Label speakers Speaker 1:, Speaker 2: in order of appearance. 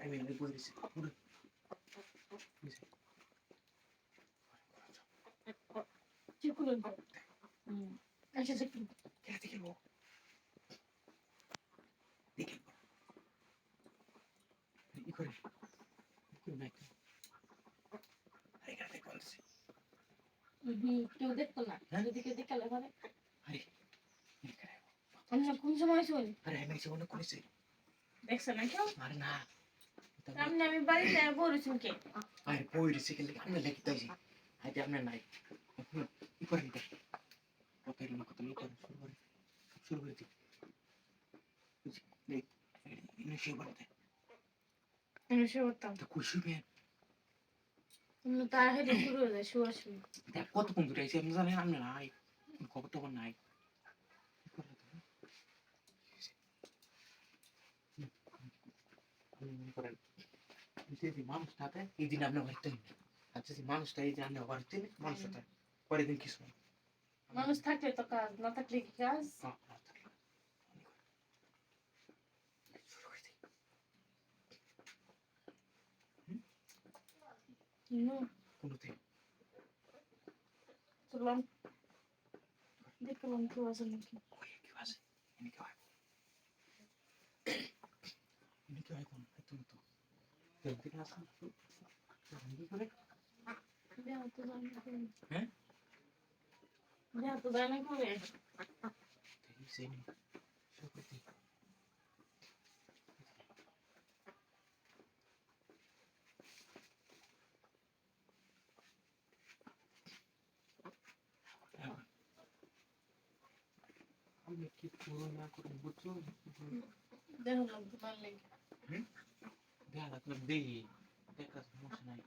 Speaker 1: আমি এমনি বই দিছি কেউ
Speaker 2: দেখতো না
Speaker 1: হ্যাঁ?
Speaker 2: দেখালে পারে
Speaker 1: আরে
Speaker 2: অন্য কোন সময় শুই
Speaker 1: আরে আমি মনে করেছি
Speaker 2: না কেউ
Speaker 1: আরে না
Speaker 2: সামনে আমি বাড়িতে বলেছি কে
Speaker 1: আরে বই দিছি গেলে আমি লেগে তাইছি আজ আপনার নাই। ই করে দিতে কত এর কত ই করে শুরু করে শুরু করে দিই। দেখ ইনি সে বলতে
Speaker 2: আমি শুয়ে করতাম
Speaker 1: তো খুশি মেয়ে
Speaker 2: তুমি তার হেঁটে শুরু হয়ে যায় শুয়ে শুয়ে
Speaker 1: কত কোন দূরে আপনি জানেন আপনি নাই খবর নাই কি করে দিতে? হুম, আপনি মনে করেন যদি মানুষটা থাকে এই দিন আপনার বাড়িতে নেই আর যদি মানুষটা এই যে আপনার বাড়িতে নেই মানুষটা পরের দিন কিছু নেই
Speaker 2: মানুষ থাকলে তো কাজ না থাকলে কি কাজ
Speaker 1: না, না থাকলে অনেক হয়। শুরু করে দিই।
Speaker 2: হুম
Speaker 1: কোনোতে
Speaker 2: চললাম দেখলাম কেউ আছে নাকি
Speaker 1: কই কি আছে এনে কি হয় হয় কোন তুমি তো। না আসুন কি করে? হ্যাঁ? দেখি দিই আমি কি পুরো না করে বুঝছ?
Speaker 2: দেহ লোক তোমার লেগে
Speaker 1: দেখা লাগল দেই দেখা সমস্যা নাই